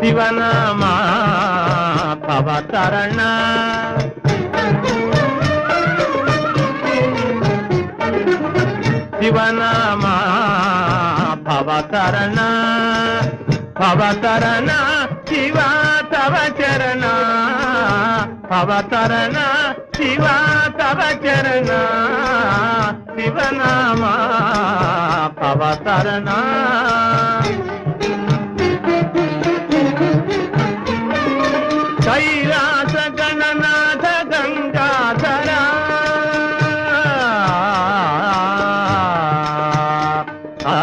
శివనామా భవతరణ శివనామా భవతరణ భవతరణ శివ తవ చరణ. భవతరణ శివ తవ చరణ శివనామా పవతరణ కైలాస గణనాథ గంగాధర ఆ